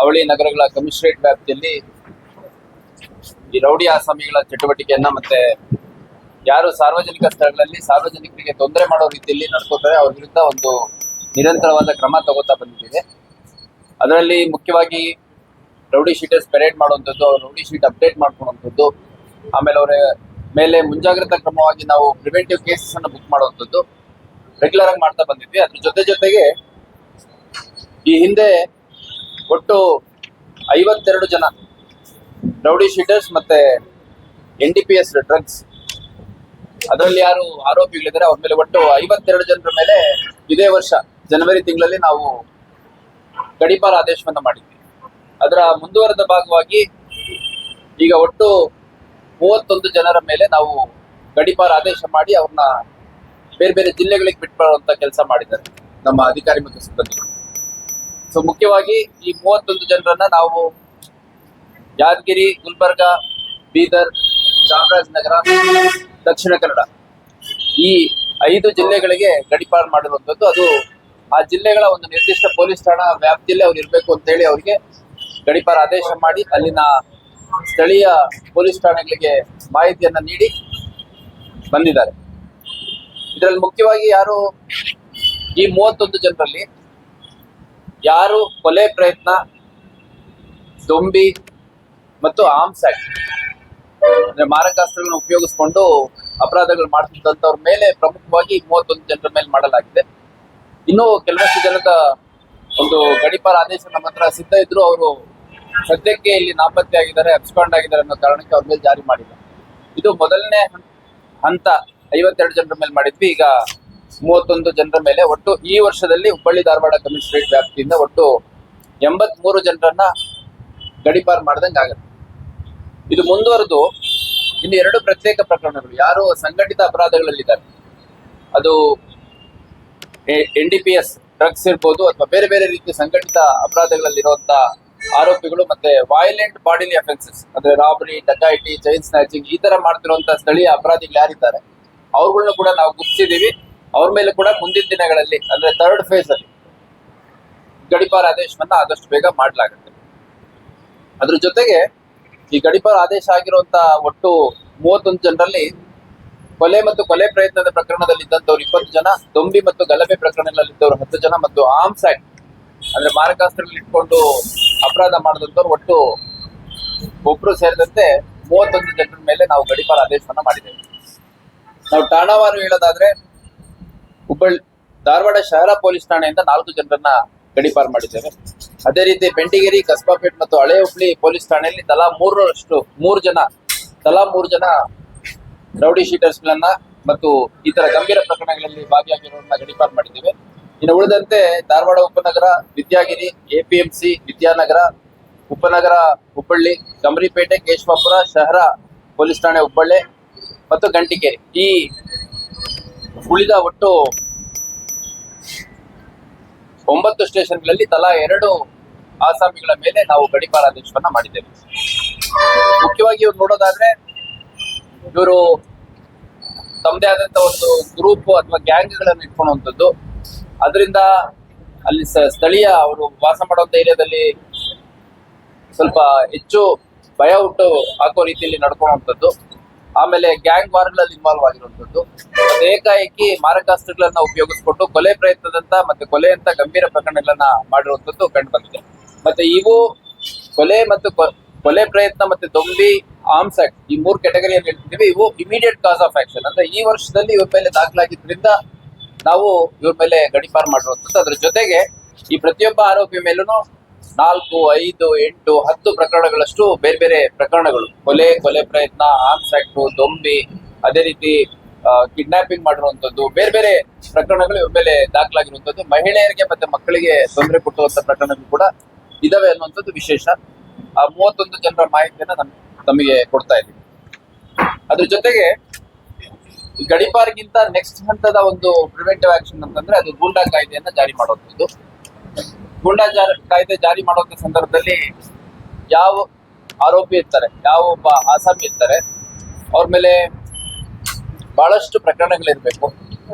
ಅವಳಿ ನಗರಗಳ ಕಮಿಷನರೇಟ್ ವ್ಯಾಪ್ತಿಯಲ್ಲಿ ಈ ರೌಡಿ ಆಸಾಮಿಗಳ ಚಟುವಟಿಕೆಯನ್ನ ಮತ್ತೆ ಯಾರು ಸಾರ್ವಜನಿಕ ಸ್ಥಳಗಳಲ್ಲಿ ಸಾರ್ವಜನಿಕರಿಗೆ ತೊಂದರೆ ಮಾಡೋ ರೀತಿಯಲ್ಲಿ ನಡ್ಕೋತಾರೆ ಅವ್ರ ವಿರುದ್ಧ ಒಂದು ನಿರಂತರವಾದ ಕ್ರಮ ತಗೋತಾ ಬಂದಿದೆ. ಅದರಲ್ಲಿ ಮುಖ್ಯವಾಗಿ ರೌಡಿ ಶೀಟರ್ಸ್ ಪೆರೇಡ್ ಮಾಡುವಂಥದ್ದು, ಅವ್ರ ರೌಡಿ ಶೀಟ್ ಅಪ್ಡೇಟ್ ಮಾಡ್ಕೊಳ್ಳುವಂಥದ್ದು ಆಮೇಲೆ ಅವರ ಮೇಲೆ ಮುಂಜಾಗ್ರತಾ ಕ್ರಮವಾಗಿ ನಾವು ಪ್ರಿವೆಂಟಿವ್ ಕೇಸಸ್ ಅನ್ನು ಬುಕ್ ಮಾಡುವಂಥದ್ದು, ರೆಗ್ಯುಲರ್ ಆಗಿ ಮಾಡ್ತಾ ಬಂದಿದ್ವಿ. ಅದ್ರ ಜೊತೆ ಜೊತೆಗೆ ಈ ಹಿಂದೆ ಒಟ್ಟು ಐವತ್ತೆರಡು ಜನ ರೌಡಿ ಶೀಟರ್ಸ್ ಮತ್ತೆ N D P S drugs. ಅದರಲ್ಲಿ ಯಾರು ಆರೋಪಿಗಳಿದ್ದಾರೆ, ಅವ್ರ ಮೇಲೆ ಒಟ್ಟು ಐವತ್ತೆರಡು ಜನರ ಮೇಲೆ ಇದೇ ವರ್ಷ, ಜನವರಿ ತಿಂಗಳಲ್ಲಿ ನಾವು ಗಡಿಪಾರ ಆದೇಶವನ್ನು ಮಾಡಿದ್ವಿ. ಅದರ ಮುಂದುವರೆದ ಭಾಗವಾಗಿ ಈಗ ಒಟ್ಟು ಮೂವತ್ತೊಂದು ಜನರ ಮೇಲೆ ನಾವು ಗಡಿಪಾರ ಆದೇಶ ಮಾಡಿ ಅವ್ರನ್ನ ಬೇರೆ ಬೇರೆ ಜಿಲ್ಲೆಗಳಿಗೆ ಬಿಟ್ಬರುವಂತ ಕೆಲಸ ಮಾಡಿದ್ದಾರೆ ನಮ್ಮ ಅಧಿಕಾರಿ ಮತ್ತು ಸಿಬ್ಬಂದಿಗಳು. ಸೊ ಮುಖ್ಯವಾಗಿ ಈ ಮೂವತ್ತೊಂದು ಜನರನ್ನ ನಾವು ಯಾದಗಿರಿ, ಗುಲ್ಬರ್ಗ, ಬೀದರ್, ಚಾಮರಾಜನಗರ, ದಕ್ಷಿಣ ಕನ್ನಡ ಈ ಐದು ಜಿಲ್ಲೆಗಳಿಗೆ ಗಡಿಪಾರು ಮಾಡಿರುವಂಥದ್ದು. ಅದು ಆ ಜಿಲ್ಲೆಗಳ ಒಂದು ನಿರ್ದಿಷ್ಟ ಪೊಲೀಸ್ ಠಾಣಾ ವ್ಯಾಪ್ತಿಯಲ್ಲಿ ಅವ್ರು ಇರಬೇಕು ಅಂತೇಳಿ ಅವರಿಗೆ ಗಡಿಪಾರ ಆದೇಶ ಮಾಡಿ ಅಲ್ಲಿನ ಸ್ಥಳೀಯ ಪೊಲೀಸ್ ಠಾಣೆಗಳಿಗೆ ಮಾಹಿತಿಯನ್ನ ನೀಡಿ ಬಂದಿದ್ದಾರೆ. ಇದರಲ್ಲಿ ಮುಖ್ಯವಾಗಿ ಯಾರು ಈ ಮೂವತ್ತೊಂದು ಜನರಲ್ಲಿ ಯಾರು ಕೊಲೆ ಪ್ರಯತ್ನ, ದೊಂಬಿ ಮತ್ತು ಆರ್ಮ್ಸ್ ಆಕ್ಟ್ ಅಂದ್ರೆ ಮಾರಕಾಸ್ತ್ರಗಳನ್ನ ಉಪಯೋಗಿಸ್ಕೊಂಡು ಅಪರಾಧಗಳು ಮಾಡ್ತಿದ್ದಂಥವ್ರ ಮೇಲೆ ಪ್ರಮುಖವಾಗಿ ಮೂವತ್ತೊಂದು ಜನರ ಮೇಲೆ ಮಾಡಲಾಗಿದೆ. ಇನ್ನು ಕೆಲವಷ್ಟು ಜನದ ಒಂದು ಗಡಿಪಾರ ಆದೇಶ ನಮ್ಮ ಹತ್ರ ಸಿದ್ಧ ಇದ್ರು ಅವರು ಸದ್ಯಕ್ಕೆ ಇಲ್ಲಿ ನಾಪತ್ತೆ ಆಗಿದ್ದಾರೆ ಅಬ್ಸ್ಕಾಂಡ್ ಆಗಿದ್ದಾರೆ ಅನ್ನೋ ಕಾರಣಕ್ಕೆ ಅವ್ರ ಮೇಲೆ ಜಾರಿ ಮಾಡಿಲ್ಲ. ಇದು ಮೊದಲನೇ ಹಂತ, ಐವತ್ತೆರಡು ಜನರ ಮೇಲೆ ಮಾಡಿದ್ವಿ. ಈಗ ಮೂವತ್ತೊಂದು ಜನರ ಮೇಲೆ ಒಟ್ಟು ಈ ವರ್ಷದಲ್ಲಿ ಹುಬ್ಬಳ್ಳಿ ಧಾರವಾಡ ಕಮಿಷನರೇಟ್ ವ್ಯಾಪ್ತಿಯಿಂದ ಒಟ್ಟು ಎಂಬತ್ಮೂರು ಜನರನ್ನ ಗಡಿಪಾರು ಮಾಡ್ದಂಗೆ ಆಗುತ್ತೆ. ಇದು ಮುಂದುವರೆದು ಇನ್ನು ಎರಡು ಪ್ರತ್ಯೇಕ ಪ್ರಕರಣಗಳು. ಯಾರು ಸಂಘಟಿತ ಅಪರಾಧಗಳಲ್ಲಿದ್ದಾರೆ? ಅದು N D P S, drugs ಇರ್ಬೋದು ಅಥವಾ ಬೇರೆ ಬೇರೆ ರೀತಿಯ ಸಂಘಟಿತ ಅಪರಾಧಗಳಲ್ಲಿರುವಂತ ಆರೋಪಿಗಳು ಮತ್ತೆ ವೈಲೆಂಟ್ ಬಾಡಿಲಿ ಅಫೆನ್ಸಸ್ ಅಂದ್ರೆ ರಾಬರಿ ಡಕಾಯಿಟಿ ಚೈನ್ ಸ್ನಾಚಿಂಗ್ ಈ ತರ ಮಾಡ್ತಿರುವಂತ ಸ್ಥಳೀಯ ಅಪರಾಧಿಗಳು ಯಾರಿದ್ದಾರೆ? ಅವ್ರಗಳನ್ನ ಕೂಡ ನಾವು ಗುರ್ತಿಸಿದೀವಿ ಅವ್ರ ಮೇಲೆ ಕೂಡ ಮುಂದಿನ ದಿನಗಳಲ್ಲಿ, ಅಂದ್ರೆ ಥರ್ಡ್ ಫೇಸ್ ಅಲ್ಲಿ ಗಡಿಪಾರ ಆದೇಶವನ್ನ ಆದಷ್ಟು ಬೇಗ ಮಾಡಲಾಗುತ್ತೆ. ಅದ್ರ ಜೊತೆಗೆ ಈ ಗಡಿಪಾರ ಆದೇಶ ಆಗಿರುವಂತ ಒಟ್ಟು ಮೂವತ್ತೊಂದು ಜನರಲ್ಲಿ ಕೊಲೆ ಮತ್ತು ಕೊಲೆ ಪ್ರಯತ್ನದ ಪ್ರಕರಣದಲ್ಲಿ ಇದ್ದಂತವ್ರು ಇಪ್ಪತ್ತು ಜನ, ದೊಂಬಿ ಮತ್ತು ಗಲಭೆ ಪ್ರಕರಣಗಳಲ್ಲಿದ್ದವರು ಹತ್ತು ಜನ ಮತ್ತು ಆರ್ಮ್ಸ್ ಆಕ್ಟ್ ಅಂದ್ರೆ ಮಾರಕಾಸ್ತ್ರಗಳು ಇಟ್ಕೊಂಡು ಅಪರಾಧ ಮಾಡಿದಂಥವ್ರು ಒಟ್ಟು ಒಬ್ರು ಸೇರಿದಂತೆ ಮೂವತ್ತೊಂದು ಜನರ ಮೇಲೆ ನಾವು ಗಡಿಪಾರ ಆದೇಶವನ್ನ ಮಾಡಿದ್ದೇವೆ. ನಾವು ಠಾಣಾವಾರು ಹೇಳೋದಾದ್ರೆ ಹುಬ್ಬಳ್ಳಿ, ಧಾರವಾಡ ಶಹರ ಪೊಲೀಸ್ ಠಾಣೆಯಿಂದ ನಾಲ್ಕು ಜನರನ್ನ ಗಡಿಪಾರು ಮಾಡಿದ್ದೇವೆ. ಅದೇ ರೀತಿ ಬೆಂಡಿಗೇರಿ, ಕಸ್ಬಾಪೇಟ್ ಮತ್ತು ಹಳೆ ಹುಬ್ಳಿ ಪೊಲೀಸ್ ಠಾಣೆಯಲ್ಲಿ ತಲಾ ಮೂರರಷ್ಟು, ಮೂರು ಜನ, ತಲಾ ಮೂರು ಜನ ರೌಡಿ ಶೀಟರ್ಸ್ಗಳನ್ನ ಮತ್ತು ಇತರ ಗಂಭೀರ ಪ್ರಕರಣಗಳಲ್ಲಿ ಭಾಗಿಯಾಗಿರೋರನ್ನ ಗಡಿಪಾರು ಮಾಡಿದ್ದೇವೆ. ಇನ್ನು ಉಳಿದಂತೆ ಧಾರವಾಡ ಉಪನಗರ, ವಿದ್ಯಾಗಿರಿ, ಎಪಿಎಂಸಿ, ವಿದ್ಯಾನಗರ, ಉಪನಗರ, ಹುಬ್ಬಳ್ಳಿ ಗಮರಿಪೇಟೆ ಕೇಶವಾಪುರ, ಶಹರ ಪೊಲೀಸ್ ಠಾಣೆ, ಹುಬ್ಬಳ್ಳಿ ಮತ್ತು ಗಂಟಿಕೇರಿ. ಈ ಉಳಿದ ಒಟ್ಟು ಒಂಬತ್ತು ಸ್ಟೇಷನ್ಗಳಲ್ಲಿ ತಲಾ ಎರಡು ಆಸಾಮಿಗಳ ಮೇಲೆ ನಾವು ಗಡಿಪಾರ ಆದೇಶವನ್ನ ಮಾಡಿದ್ದೇವೆ. ಮುಖ್ಯವಾಗಿ ಇವ್ರು ನೋಡೋದಾದ್ರೆ ಇವರು ತಮ್ಮದೇ ಆದಂತ ಒಂದು ಗ್ರೂಪ್ ಅಥವಾ ಗ್ಯಾಂಗ್ಗಳನ್ನು ಇಟ್ಕೊಳ್ಳುವಂಥದ್ದು ಅದರಿಂದ ಅಲ್ಲಿ ಸ್ಥಳೀಯ ಅವರು ವಾಸ ಮಾಡುವಂತ ಏರಿಯಾದಲ್ಲಿ ಸ್ವಲ್ಪ ಹೆಚ್ಚು ಭಯ ಹುಟ್ಟು ಹಾಕೋ ರೀತಿಯಲ್ಲಿ ನಡ್ಕೊಳ್ಳುವಂಥದ್ದು ಆಮೇಲೆ ಗ್ಯಾಂಗ್ ವಾರ್ಗಳಲ್ಲಿ ಇನ್ವಾಲ್ವ್ ಆಗಿರುವಂತದ್ದು ಏಕಾಏಕಿ ಮಾರಕಾಸ್ತ್ರಗಳನ್ನ ಉಪಯೋಗಿಸ್ಕೊಂಡು ಕೊಲೆ ಪ್ರಯತ್ನದಂತ ಮತ್ತೆ ಕೊಲೆ ಅಂತ ಗಂಭೀರ ಪ್ರಕರಣಗಳನ್ನ ಮಾಡಿರುವಂತದ್ದು ಕಂಡು ಬಂದಿದೆ. ಮತ್ತೆ ಇವು ಕೊಲೆ ಮತ್ತು ಕೊಲೆ ಪ್ರಯತ್ನ ಮತ್ತೆ ದೊಂಬಿ ಆರ್ಮ್ಸ್ ಆಕ್ಟ್ ಈ ಮೂರು ಕ್ಯಾಟಗರಿಯಲ್ಲಿ ಹೇಳ್ತಿದ್ದೀವಿ ಇವು ಇಮಿಡಿಯೇಟ್ ಕಾಸ್ ಆಫ್ ಆಕ್ಷನ್ ಅಂದ್ರೆ ಈ ವರ್ಷದಲ್ಲಿ ಇವ್ರ ಮೇಲೆ ದಾಖಲಾಗಿದ್ರಿಂದ ನಾವು ಇವ್ರ ಮೇಲೆ ಗಡಿಪಾರ್ ಮಾಡಿರುವಂತದ್ದು ಅದ್ರ ಜೊತೆಗೆ ಈ ಪ್ರತಿಯೊಬ್ಬ ಆರೋಪಿ ಮೇಲೂ ನಾಲ್ಕು, ಐದು, ಎಂಟು, ಹತ್ತು ಪ್ರಕರಣಗಳಷ್ಟು ಬೇರೆ ಬೇರೆ ಪ್ರಕರಣಗಳು. ಕೊಲೆ ಕೊಲೆ ಪ್ರಯತ್ನ ಆರ್ಮ್ಸ್ ಆಕ್ಟ್ ದೊಂಬಿ, ಅದೇ ರೀತಿ ಕಿಡ್ನಾಪಿಂಗ್ ಮಾಡಿರುವಂತದ್ದು ಬೇರೆ ಬೇರೆ ಪ್ರಕರಣಗಳು ಇವ್ರ ಮೇಲೆ ದಾಖಲಾಗಿರುವಂತದ್ದು ಮಹಿಳೆಯರಿಗೆ ಮತ್ತೆ ಮಕ್ಕಳಿಗೆ ತೊಂದರೆ ಕೊಟ್ಟುವಂತ ಪ್ರಕರಣಗಳು ಕೂಡ ಇದಾವೆ ಅನ್ನುವಂಥದ್ದು ವಿಶೇಷ. ಆ ಮೂವತ್ತೊಂದು ಜನರ ಮಾಹಿತಿಯನ್ನ ನಮ್ ನಮಗೆ ಕೊಡ್ತಾ ಇದ್ದೀವಿ ಅದ್ರ ಜೊತೆಗೆ ಗಡಿಪಾರ್ಗಿಂತ ನೆಕ್ಸ್ಟ್ ಹಂತದ ಒಂದು ಪ್ರಿವೆಂಟಿವ್ ಆಕ್ಷನ್ ಅಂತಂದ್ರೆ ಅದು ಗೂಂಡಾ ಕಾಯ್ದೆಯನ್ನ ಜಾರಿ ಮಾಡುವಂಥದ್ದು. ಗೂಂಡಾ ಜಾ- ಕಾಯ್ದೆ ಜಾರಿ ಮಾಡುವಂತ ಸಂದರ್ಭದಲ್ಲಿ ಯಾವ ಆರೋಪಿ ಇರ್ತಾರೆ, ಯಾವ ಒಬ್ಬ ಆಸಾಮಿ ಇರ್ತಾರೆ, ಅವ್ರ ಮೇಲೆ ಬಹಳಷ್ಟು ಪ್ರಕರಣಗಳಿರ್ಬೇಕು.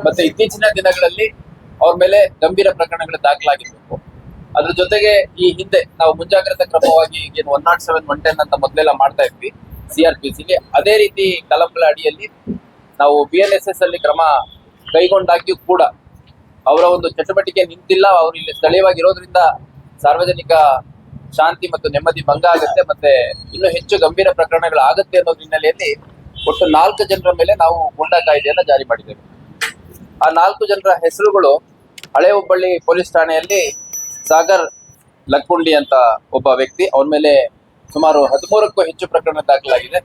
ಮತ್ತೆ ಇತ್ತೀಚಿನ ದಿನಗಳಲ್ಲಿ ಅವ್ರ ಮೇಲೆ ಗಂಭೀರ ಪ್ರಕರಣಗಳು ದಾಖಲಾಗಿರ್ಬೇಕು. ಅದ್ರ ಜೊತೆಗೆ ಈ ಹಿಂದೆ ನಾವು ಮುಂಜಾಗ್ರತಾ ಕ್ರಮವಾಗಿ ಏನು one not seven one ten ಅಂತ ಮೊದಲೆಲ್ಲ ಮಾಡ್ತಾ ಇದ್ವಿ ಸಿ ಆರ್ ಪಿ ಸಿಗೆ ಅದೇ ರೀತಿ ಕಲಂಗಳ ಅಡಿಯಲ್ಲಿ ನಾವು ಬಿ ಎನ್ ಎಸ್ ಎಸ್ ಅಲ್ಲಿ ಕ್ರಮ ಕೈಗೊಂಡಾಗ್ಯೂ ಕೂಡ ಅವರ ಒಂದು ಚಟುವಟಿಕೆ ನಿಂತಿಲ್ಲ, ಅವರು ಇಲ್ಲಿ ಸ್ಥಳೀಯವಾಗಿರೋದ್ರಿಂದ ಸಾರ್ವಜನಿಕ ಶಾಂತಿ ಮತ್ತು ನೆಮ್ಮದಿ ಭಂಗ ಆಗುತ್ತೆ ಮತ್ತೆ ಇನ್ನು ಹೆಚ್ಚು ಗಂಭೀರ ಪ್ರಕರಣಗಳು ಆಗುತ್ತೆ ಅನ್ನೋ ಹಿನ್ನೆಲೆಯಲ್ಲಿ ಒಟ್ಟು ನಾಲ್ಕು ಜನರ ಮೇಲೆ ನಾವು ಗೂಂಡಾ ಕಾಯ್ದೆಯನ್ನ ಜಾರಿ ಮಾಡಿದ್ದೇವೆ. ಆ ನಾಲ್ಕು ಜನರ ಹೆಸರುಗಳು ಹಳೆ ಹುಬ್ಬಳ್ಳಿ ಪೊಲೀಸ್ ಠಾಣೆಯಲ್ಲಿ ಸಾಗರ್ ಲಕ್ಕುಂಡಿ ಅಂತ ಒಬ್ಬ ವ್ಯಕ್ತಿ, ಅವನ ಮೇಲೆ ಸುಮಾರು ಹದಿಮೂರಕ್ಕೂ ಹೆಚ್ಚು ಪ್ರಕರಣ ದಾಖಲಾಗಿದೆ.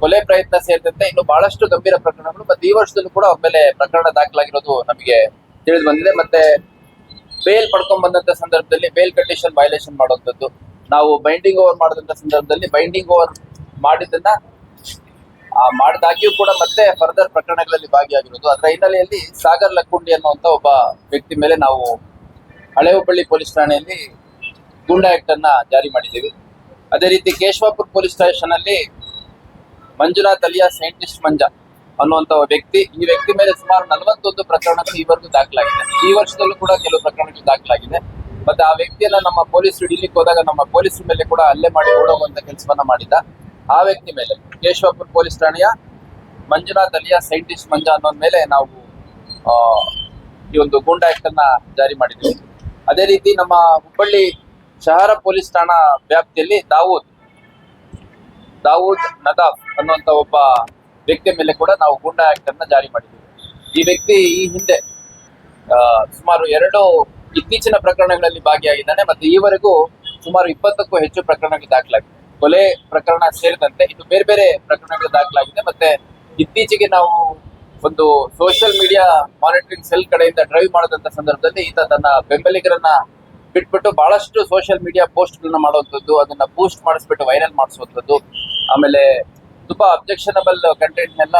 ಕೊಲೆ ಪ್ರಯತ್ನ ಸೇರಿದಂತೆ ಇನ್ನು ಬಹಳಷ್ಟು ಗಂಭೀರ ಪ್ರಕರಣಗಳು, ಮತ್ತೆ ಈ ವರ್ಷದಲ್ಲೂ ಕೂಡ ಅವ್ರ ಮೇಲೆ ಪ್ರಕರಣ ದಾಖಲಾಗಿರೋದು ನಮಗೆ ತಿಳಿದು ಬಂದಿದೆ. ಮತ್ತೆ ಬೇಲ್ ಪಡ್ಕೊಂಡ್ ಬಂದಂತ ಸಂದರ್ಭದಲ್ಲಿ ಬೇಲ್ ಕಂಡೀಷನ್ ವೈಲೇಷನ್ ಮಾಡುವಂಥದ್ದು. ನಾವು ಬೈಂಡಿಂಗ್ ಓವರ್ ಮಾಡಿದಂತ ಸಂದರ್ಭದಲ್ಲಿ ಬೈಂಡಿಂಗ್ ಓವರ್ ಮಾಡಿದ್ದನ್ನ, ಆ ಮಾಡಿದಾಗ್ಯೂ ಕೂಡ ಮತ್ತೆ ಫರ್ದರ್ ಪ್ರಕರಣಗಳಲ್ಲಿ ಭಾಗಿಯಾಗಿರೋದು. ಅದರ ಹಿನ್ನೆಲೆಯಲ್ಲಿ ಸಾಗರ್ ಲಕ್ಕುಂಡಿ ಅನ್ನುವಂತ ಒಬ್ಬ ವ್ಯಕ್ತಿ ಮೇಲೆ ನಾವು ಹಳೆ ಹುಬ್ಬಳ್ಳಿ ಪೊಲೀಸ್ ಠಾಣೆಯಲ್ಲಿ ಗೂಂಡಾ ಆಕ್ಟ್ ಅನ್ನ ಜಾರಿ ಮಾಡಿದ್ದೀವಿ. ಅದೇ ರೀತಿ ಕೇಶವಾಪುರ ಪೊಲೀಸ್ ಸ್ಟೇಷನ್ ಅಲ್ಲಿ ಮಂಜುನಾಥ್ ಅಲಿಯಾ ಸೈಂಟಿಸ್ಟ್ ಮಂಜ ಅನ್ನುವಂತ ವ್ಯಕ್ತಿ, ಈ ವ್ಯಕ್ತಿ ಮೇಲೆ ಸುಮಾರು ನಲವತ್ತೊಂದು ಪ್ರಕರಣಗಳು ಈವರೆಗೂ ದಾಖಲಾಗಿದೆ. ಈ ವರ್ಷದಲ್ಲೂ ಕೂಡ ಕೆಲವು ಪ್ರಕರಣಗಳು ದಾಖಲಾಗಿದೆ. ಮತ್ತೆ ಆ ವ್ಯಕ್ತಿಯನ್ನ ನಮ್ಮ ಪೊಲೀಸರು ಹಿಡಿಲಿಕ್ಕೆ ಹೋದಾಗ ನಮ್ಮ ಪೊಲೀಸರ ಮೇಲೆ ಕೂಡ ಹಲ್ಲೆ ಮಾಡಿ ಓಡೋಗುವಂತ ಕೆಲಸವನ್ನ ಮಾಡಿದ್ದ ಆ ವ್ಯಕ್ತಿ ಮೇಲೆ. ಕೇಶವಪುರ್ ಪೊಲೀಸ್ ಠಾಣೆಯ ಮಂಜುನಾಥ್ ಅಲಿಯಾ ಸೈಂಟಿಸ್ಟ್ ಮಂಜ ಅನ್ನೋದ್ ಮೇಲೆ ನಾವು ಈ ಒಂದು ಗೂಂಡಾ ಆಕ್ಟ್ ಅನ್ನ ಜಾರಿ ಮಾಡಿದ್ವಿ. ಅದೇ ರೀತಿ ನಮ್ಮ ಹುಬ್ಬಳ್ಳಿ ಶಹರ ಪೊಲೀಸ್ ಠಾಣಾ ವ್ಯಾಪ್ತಿಯಲ್ಲಿ ದಾವೂದ್ ದಾವೂದ್ ನದಾಫ್ ಅನ್ನುವಂತ ಒಬ್ಬ ವ್ಯಕ್ತಿಯ ಮೇಲೆ ಕೂಡ ನಾವು ಗೂಂಡಾ ಆಕ್ಟ್ ಅನ್ನ ಜಾರಿ ಮಾಡಿದ್ದೀವಿ. ಈ ವ್ಯಕ್ತಿ ಈ ಹಿಂದೆ ಸುಮಾರು ಎರಡು ಇತ್ತೀಚಿನ ಪ್ರಕರಣಗಳಲ್ಲಿ ಭಾಗಿಯಾಗಿದ್ದಾನೆ ಮತ್ತೆ ಈವರೆಗೂ ಸುಮಾರು ಇಪ್ಪತ್ತಕ್ಕೂ ಹೆಚ್ಚು ಪ್ರಕರಣಗಳು ದಾಖಲಾಗಿದೆ. ಕೊಲೆ ಪ್ರಕರಣ ಸೇರಿದಂತೆ ಇದು ಬೇರೆ ಬೇರೆ ಪ್ರಕರಣಗಳು ದಾಖಲಾಗಿದೆ ಮತ್ತೆ ಇತ್ತೀಚೆಗೆ ನಾವು ಒಂದು ಸೋಷಿಯಲ್ ಮೀಡಿಯಾ ಮಾನಿಟರಿಂಗ್ ಸೆಲ್ ಕಡೆಯಿಂದ ಡ್ರೈವ್ ಮಾಡದಂತ ಸಂದರ್ಭದಲ್ಲಿ ಈತ ತನ್ನ ಬೆಂಬಲಿಗರನ್ನ ಬಿಟ್ಬಿಟ್ಟು ಬಹಳಷ್ಟು ಸೋಷಿಯಲ್ ಮೀಡಿಯಾ ಪೋಸ್ಟ್ ಗಳನ್ನ ಮಾಡುವಂಥದ್ದು, ಅದನ್ನ ಪೋಸ್ಟ್ ಮಾಡಿಸ್ಬಿಟ್ಟು ವೈರಲ್ ಮಾಡಿಸುವಂಥದ್ದು, ಆಮೇಲೆ ತುಂಬಾ ಅಬ್ಜೆಕ್ಷನಬಲ್ ಕಂಟೆಂಟ್ನೆಲ್ಲ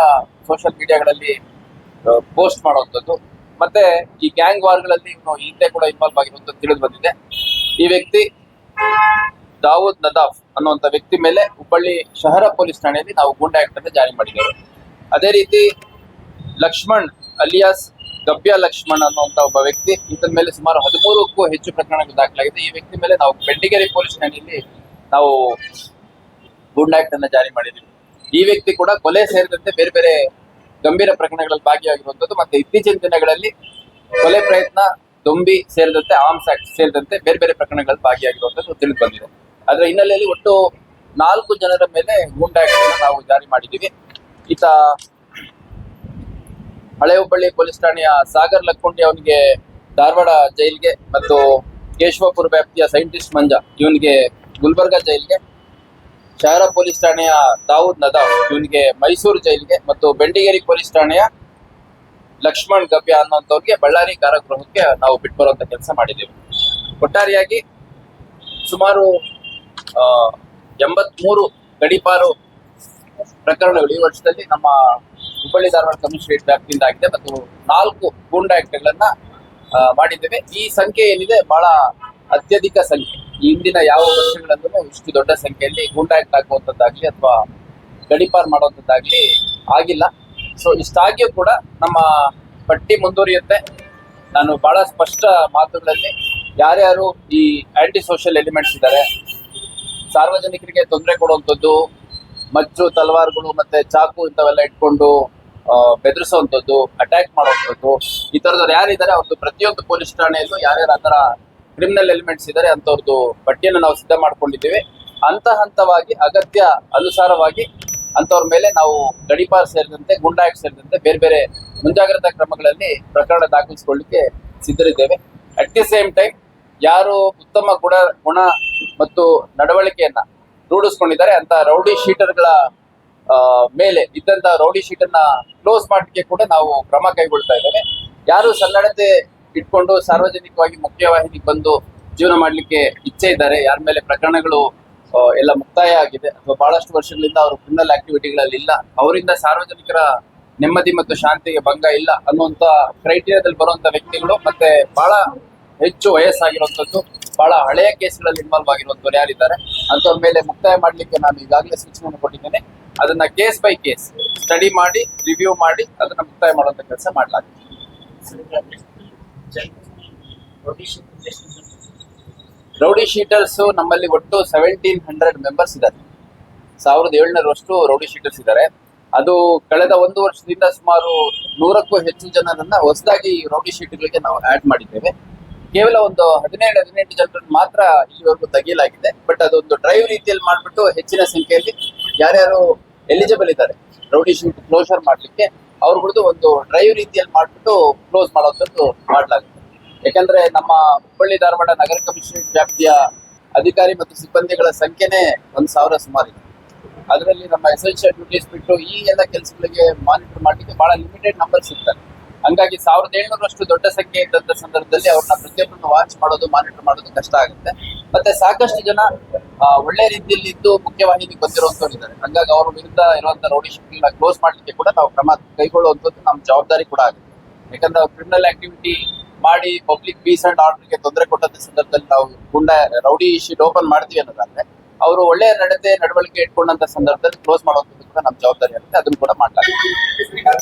ಸೋಷಿಯಲ್ ಮೀಡಿಯಾಗಳಲ್ಲಿ ಪೋಸ್ಟ್ ಮಾಡುವಂಥದ್ದು. ಮತ್ತೆ ಈ ಗ್ಯಾಂಗ್ ವಾರ್ಗಳಲ್ಲಿ ಇವನು ಹಿಂದೆ ಕೂಡ ಇನ್ವಾಲ್ವ್ ಆಗಿರುವಂತ ತಿಳಿದು ಬಂದಿದೆ. ಈ ವ್ಯಕ್ತಿ ದಾವೂದ್ ನದಾಫ್ ಅನ್ನುವಂತ ವ್ಯಕ್ತಿ ಮೇಲೆ ಹುಬ್ಬಳ್ಳಿ ಶಹರ ಪೊಲೀಸ್ ಠಾಣೆಯಲ್ಲಿ ನಾವು ಗೂಂಡಾ ಆಕ್ಟ್ ಅನ್ನು ಜಾರಿ ಮಾಡಿದ್ದೇವೆ. ಅದೇ ರೀತಿ ಲಕ್ಷ್ಮಣ್ ಅಲಿಯಾಸ್ ಗಬ್ಯ ಲಕ್ಷ್ಮಣ್ ಅನ್ನುವಂತ ಒಬ್ಬ ವ್ಯಕ್ತಿ ಈತನ ಮೇಲೆ ಸುಮಾರು ಹದಿಮೂರಕ್ಕೂ ಹೆಚ್ಚು ಪ್ರಕರಣಗಳು ದಾಖಲಾಗಿದೆ. ಈ ವ್ಯಕ್ತಿ ಮೇಲೆ ನಾವು ಬೆಂಡಿಗೆರೆ ಪೊಲೀಸ್ ಠಾಣೆಯಲ್ಲಿ ನಾವು ಗೂಂಡಾ ಆಕ್ಟ್ ಅನ್ನ ಜಾರಿ ಮಾಡಿದ್ದೀವಿ. ಈ ವ್ಯಕ್ತಿ ಕೂಡ ಕೊಲೆ ಸೇರಿದಂತೆ ಬೇರೆ ಬೇರೆ ಗಂಭೀರ ಪ್ರಕರಣಗಳಲ್ಲಿ ಭಾಗಿಯಾಗಿರುವಂತದ್ದು ಮತ್ತೆ ಇತ್ತೀಚಿನ ದಿನಗಳಲ್ಲಿ ಕೊಲೆ ಪ್ರಯತ್ನ, ದೊಂಬಿ ಸೇರಿದಂತೆ ಆರ್ಮ್ಸ್ ಆಕ್ಟ್ ಸೇರಿದಂತೆ ಬೇರೆ ಬೇರೆ ಪ್ರಕರಣಗಳಲ್ಲಿ ಭಾಗಿಯಾಗಿರುವಂತದ್ದು ತಿಳಿದು ಬಂದಿದೆ. ಅದರ ಹಿನ್ನೆಲೆಯಲ್ಲಿ ಒಟ್ಟು ನಾಲ್ಕು ಜನರ ಮೇಲೆ ಗೂಂಡಾ ನಾವು ಜಾರಿ ಮಾಡಿದ್ದೀವಿ. ಈತ ಹಳೆ ಹುಬ್ಬಳ್ಳಿ ಪೊಲೀಸ್ ಠಾಣೆಯ ಸಾಗರ್ ಲಕ್ಕುಂಡಿ ಅವನಿಗೆ ಧಾರವಾಡ ಜೈಲ್ಗೆ ಮತ್ತು ಕೇಶವಪುರ ವ್ಯಾಪ್ತಿಯ ಸೈಂಟಿಸ್ಟ್ ಮಂಜ ಇವನಿಗೆ ಗುಲ್ಬರ್ಗಾ ಜೈಲ್ಗೆ ಶಹರ ಪೊಲೀಸ್ ಠಾಣೆಯ ದಾವೂದ್ ನದಾವ್ ಇವನಿಗೆ ಮೈಸೂರು ಜೈಲಿಗೆ ಮತ್ತು ಬೆಂಡಿಗೇರಿ ಪೊಲೀಸ್ ಠಾಣೆಯ ಲಕ್ಷ್ಮಣ್ ಗಬ್ಯ ಅನ್ನೋಂಥವ್ರಿಗೆ ಬಳ್ಳಾರಿ ಕಾರಾಗೃಹಕ್ಕೆ ನಾವು ಬಿಟ್ಬರುವಂತ ಕೆಲಸ ಮಾಡಿದ್ದೇವೆ. ಒಟ್ಟಾರೆಯಾಗಿ ಸುಮಾರು ಎಂಬತ್ಮೂರು ಗಡಿಪಾರು ಪ್ರಕರಣಗಳು ಈ ವರ್ಷದಲ್ಲಿ ನಮ್ಮ ಹುಬ್ಬಳ್ಳಿ ಧಾರವಾಡ ಕಮಿಷನರೇಟ್ ವ್ಯಾಪ್ತಿಯಿಂದ ಆಗಿದೆ ಮತ್ತು ನಾಲ್ಕು ಗೂಂಡಾ ಮಾಡಿದ್ದೇವೆ. ಈ ಸಂಖ್ಯೆ ಏನಿದೆ, ಬಹಳ ಅತ್ಯಧಿಕ ಸಂಖ್ಯೆ. ಹಿಂದಿನ ಯಾವ ವರ್ಷಗಳಲ್ಲೂ ಇಷ್ಟು ದೊಡ್ಡ ಸಂಖ್ಯೆಯಲ್ಲಿ ಗೂಂಡಾ ಆಕ್ಟ್ ಹಾಕುವಂಥದ್ದಾಗ್ಲಿ ಅಥವಾ ಗಡಿಪಾರ್ ಮಾಡುವಂಥದ್ದಾಗ್ಲಿ ಆಗಿಲ್ಲ. ಸೊ ಇಷ್ಟಾಗಿಯೂ ಕೂಡ ನಮ್ಮ ಪಟ್ಟಿ ಮುಂದುವರಿಯುತ್ತೆ. ನಾನು ಬಹಳ ಸ್ಪಷ್ಟ ಮಾತುಗಳಲ್ಲಿ ಯಾರ್ಯಾರು ಈ ಆಂಟಿ ಸೋಷಿಯಲ್ ಎಲಿಮೆಂಟ್ಸ್ ಇದ್ದಾರೆ, ಸಾರ್ವಜನಿಕರಿಗೆ ತೊಂದರೆ ಕೊಡುವಂಥದ್ದು ಮಚ್ಚು ತಲವಾರುಗಳು ಮತ್ತೆ ಚಾಕು ಇಂಥವೆಲ್ಲ ಇಟ್ಕೊಂಡು ಬೆದರಿಸುವಂಥದ್ದು ಅಟ್ಯಾಕ್ ಮಾಡುವಂಥದ್ದು, ಈ ಥರದವ್ರು ಯಾರಿದ್ದಾರೆ, ಅವ್ರದ್ದು ಪ್ರತಿಯೊಂದು ಪೊಲೀಸ್ ಠಾಣೆಯಲ್ಲೂ ಯಾರ್ಯಾರು ಆ ಥರ ಕ್ರಿಮಿನಲ್ ಎಲಿಮೆಂಟ್ಸ್ ಇದ್ದಾರೆ ಅಂಥವ್ರದ್ದು ಪಟ್ಟಿಯನ್ನು ನಾವು ಸಿದ್ಧ ಮಾಡ್ಕೊಂಡಿದ್ದೀವಿ. ಹಂತ ಹಂತವಾಗಿ ಅಗತ್ಯ ಅನುಸಾರವಾಗಿ ಅಂಥವ್ರ ಮೇಲೆ ನಾವು ಗಡಿಪಾರ್ ಸೇರಿದಂತೆ, ಗುಂಡಾಯಕ್ ಸೇರಿದಂತೆ ಬೇರೆ ಬೇರೆ ಮುಂಜಾಗ್ರತಾ ಕ್ರಮಗಳಲ್ಲಿ ಪ್ರಕರಣ ದಾಖಲಿಸಿಕೊಳ್ಳಿಕ್ಕೆ ಸಿದ್ಧರಿದ್ದೇವೆ. ಅಟ್ ದಿ ಸೇಮ್ ಟೈಮ್ ಯಾರು ಉತ್ತಮ ಗುಣ ಗುಣ ಮತ್ತು ನಡವಳಿಕೆಯನ್ನ ರೂಢಿಸ್ಕೊಂಡಿದ್ದಾರೆ, ಅಂತ ರೌಡಿ ಶೀಟರ್ಗಳ ಮೇಲೆ ಇದ್ದಂತ ರೌಡಿ ಶೀಟ್ ಅನ್ನ ಕ್ಲೋಸ್ ಮಾಡಲಿಕ್ಕೆ ಕೂಡ ನಾವು ಕ್ರಮ ಕೈಗೊಳ್ತಾ ಇದ್ದೇವೆ. ಯಾರು ಸನ್ನಡತೆ ಇಟ್ಕೊಂಡು ಸಾರ್ವಜನಿಕವಾಗಿ ಮುಖ್ಯವಾಹಿನಿಗೆ ಬಂದು ಜೀವನ ಮಾಡಲಿಕ್ಕೆ ಇಚ್ಛೆ ಇದ್ದಾರೆ. ಯಾರ ಮೇಲೆ ಪ್ರಕರಣಗಳು ಎಲ್ಲ ಮುಕ್ತಾಯ ಆಗಿದೆ. ಅಥವಾ ಬಹಳಷ್ಟು ವರ್ಷಗಳಿಂದ ಅವರು ಕ್ರಿಮಿನಲ್ ಆಕ್ಟಿವಿಟಿಗಳಲ್ಲಿ ಇಲ್ಲ. ಅವರಿಂದ ಸಾರ್ವಜನಿಕರ ನೆಮ್ಮದಿ ಮತ್ತು ಶಾಂತಿಗೆ ಭಂಗ ಇಲ್ಲ ಅನ್ನುವಂತ ಕ್ರೈಟೀರಿಯಾದಲ್ಲಿ ಬರುವಂತ ವ್ಯಕ್ತಿಗಳು ಮತ್ತೆ ಬಹಳ ಹೆಚ್ಚು ವಯಸ್ಸಾಗಿರುವಂತದ್ದು, ಬಹಳ ಹಳೆಯ ಕೇಸ್ಗಳಲ್ಲಿ ಇನ್ವಾಲ್ವ್ ಆಗಿರುವಂತವ್ರು ಯಾರಿದ್ದಾರೆ. ಅಂತವ್ರ ಮೇಲೆ ಮುಕ್ತಾಯ ಮಾಡಲಿಕ್ಕೆ ನಾನು ಈಗಾಗಲೇ ಸೂಚನೆಯನ್ನು ಕೊಟ್ಟಿದ್ದೇನೆ. ಅದನ್ನ ಕೇಸ್ ಬೈ ಕೇಸ್ ಸ್ಟಡಿ ಮಾಡಿ, ರಿವ್ಯೂ ಮಾಡಿ, ಅದನ್ನ ಮುಕ್ತಾಯ ಮಾಡುವಂತ ಕೆಲಸ ಮಾಡಲಾಗಿದೆ. ರೌಡಿ ಶೀಟರ್ಸ್ ನಮ್ಮಲ್ಲಿ ಒಟ್ಟು ಸೆವೆಂಟೀನ್ ಹಂಡ್ರೆಡ್ ಮೆಂಬರ್ಸ್ ಇದ್ದಾರೆ. ಸಾವಿರದ ಏಳ್ನೂರಷ್ಟು ರೌಡಿ ಶೀಟರ್ಸ್ ಇದ್ದಾರೆ. ಅದು ಕಳೆದ ಒಂದು ವರ್ಷದಿಂದ ಸುಮಾರು ನೂರಕ್ಕೂ ಹೆಚ್ಚು ಜನರನ್ನ ಹೊಸದಾಗಿ ರೌಡಿ ಶೀಟ್ಗಳಿಗೆ ನಾವು ಆಡ್ ಮಾಡಿದ್ದೇವೆ. ಕೇವಲ ಒಂದು ಹದಿನೇಳು, ಹದಿನೆಂಟು ಜನರನ್ನು ಮಾತ್ರ ಇಲ್ಲಿವರೆಗೂ ತೆಗೆಯಲಾಗಿದೆ. ಬಟ್ ಅದೊಂದು ಡ್ರೈವ್ ರೀತಿಯಲ್ಲಿ ಮಾಡಿಬಿಟ್ಟು ಹೆಚ್ಚಿನ ಸಂಖ್ಯೆಯಲ್ಲಿ ಯಾರ್ಯಾರು ಎಲಿಜಿಬಲ್ ಇದ್ದಾರೆ ರೌಡಿ ಶೀಟ್ ಕ್ಲೋಸರ್ ಮಾಡ್ಲಿಕ್ಕೆ ಅವ್ರುಗಳದ್ದು ಒಂದು ಡ್ರೈವ್ ರೀತಿಯಲ್ಲಿ ಮಾಡ್ಬಿಟ್ಟು ಕ್ಲೋಸ್ ಮಾಡೋದಂತೂ ಮಾಡಲಾಗುತ್ತೆ. ಯಾಕಂದ್ರೆ ನಮ್ಮ ಹುಬ್ಬಳ್ಳಿ ಧಾರವಾಡ ನಗರ ಕಮಿಷನ್ ವ್ಯಾಪ್ತಿಯ ಅಧಿಕಾರಿ ಮತ್ತು ಸಿಬ್ಬಂದಿಗಳ ಸಂಖ್ಯೆನೇ ಒಂದು ಸಾವಿರ ಸುಮಾರು ಇದೆ ಅದರಲ್ಲಿ ನಮ್ಮ ಎಸೆನ್ಷಿಯಲ್ ಡ್ಯೂಟೀಸ್ ಬಿಟ್ಟು ಈ ಎಲ್ಲ ಕೆಲಸಗಳಿಗೆ ಮಾನಿಟರ್ ಮಾಡಲಿಕ್ಕೆ ಬಹಳ ಲಿಮಿಟೆಡ್ ನಂಬರ್ ಇರ್ತಾರೆ ಹಂಗಾಗಿ ಸಾವಿರದ ಏಳ್ನೂರಷ್ಟು ದೊಡ್ಡ ಸಂಖ್ಯೆ ಇದ್ದಂತ ಸಂದರ್ಭದಲ್ಲಿ ಅವ್ರನ್ನ ಪ್ರತಿಯೊಬ್ಬರನ್ನು ವಾಚ್ ಮಾಡೋದು ಮಾನಿಟರ್ ಮಾಡೋದು ಕಷ್ಟ ಆಗುತ್ತೆ. ಮತ್ತೆ ಸಾಕಷ್ಟು ಜನ ಒಳ್ಳೆ ರೀತಿಯಲ್ಲಿ ಇದ್ದು ಮುಖ್ಯವಾಹಿನಿಗೆ ಬಂದಿರುವಂತವ್ರು ಇದ್ದಾರೆ. ಹಂಗಾಗಿ ಅವ್ರ ವಿರುದ್ಧ ಇರುವಂತ ರೌಡಿ ಶೀಟ್ಗಳನ್ನ ಕ್ಲೋಸ್ ಮಾಡ್ಲಿಕ್ಕೆ ಕೂಡ ನಾವು ಕ್ರಮ ಕೈಗೊಳ್ಳುವಂಥದ್ದು ನಮ್ಮ ಜವಾಬ್ದಾರಿ ಕೂಡ ಆಗುತ್ತೆ. ಯಾಕಂದ್ರೆ ಕ್ರಿಮಿನಲ್ ಆಕ್ಟಿವಿಟಿ ಮಾಡಿ ಪಬ್ಲಿಕ್ ಪೀಸ್ ಅಂಡ್ ಆರ್ಡರ್ಗೆ ತೊಂದರೆ ಕೊಟ್ಟಂತ ಸಂದರ್ಭದಲ್ಲಿ ನಾವು ಗುಂಡ, ರೌಡಿ ಶೀಟ್ ಓಪನ್ ಮಾಡ್ತೀವಿ ಅನ್ನೋದಾದ್ರೆ, ಅವರು ಒಳ್ಳೆಯ ನಡತೆ, ನಡವಳಿಕೆ ಇಟ್ಕೊಂಡಂತ ಸಂದರ್ಭದಲ್ಲಿ ಕ್ಲೋಸ್ ಮಾಡುವಂಥದ್ದು ಕೂಡ ನಮ್ಮ ಜವಾಬ್ದಾರಿ ಆಗುತ್ತೆ. ಅದನ್ನು ಕೂಡ ಮಾಡಲಾಗುತ್ತೆ.